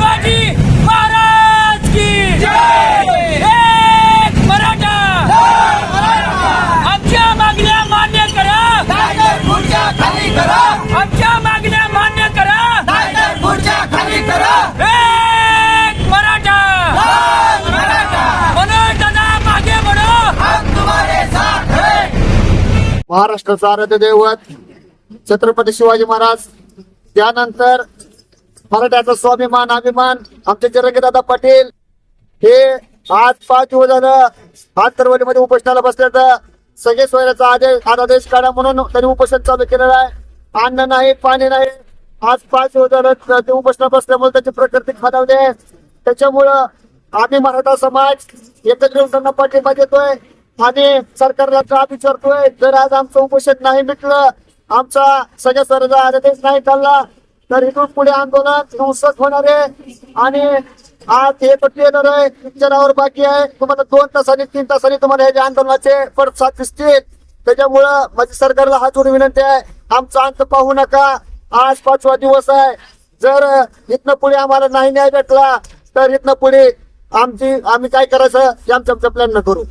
शिवाजी महाराज की एक मराठा! आमच्या मागण्या मान्य करा! खाली करा! आमच्या मागण्या मान्य करा! पुढच्या खाली करा! एक मराठा! मनोज दादा मागे म्हणो महाराष्ट्राचं आराध्य दैवत छत्रपती शिवाजी महाराज त्यानंतर मराठ्याचा स्वाभिमान अभिमान आमचे चिरंजीदादा पाटील हे आज पाच दिवस झालं हातकरवाडीमध्ये उपोषणाला बसल्याचं सगळे सोयऱ्याचा आदेश आदेश काढा म्हणून त्यांनी उपोषण चालू केलेलं आहे. अन्न नाही पाणी नाही. आज पाच दिवस झालं ते उपोषणा बसल्यामुळे त्याची प्रकृती खादावली आहे. त्याच्यामुळं आम्ही मराठा समाज एकत्र येऊन त्यांना पाठिंबा देतोय आणि सरकारला का विचारतोय? जर आज आमचं उपोषण नाही मिटलं आमचा सगळ्या स्वराचा आदेश नाही चालला तर इथून पुढे आंदोलन हिंसक होणार आहे. आणि आज हे पट्टी येणार आहे. पिक्चरावर बाकी आहे. तुम्हाला दोन तासांनी तीन तासांनी तुम्हाला हे जे आंदोलनाचे पडसाद दिसतील त्याच्यामुळं माझी सरकारला हात जोडून विनंती आहे. आमचा अंत पाहू नका. आज पाचवा दिवस आहे. जर इथनं पुढे आम्हाला नाही न्याय भेटला तर इथनं पुढे आमची आम्ही काय करायचं हे आमच्या आमच्या प्लॅन न करू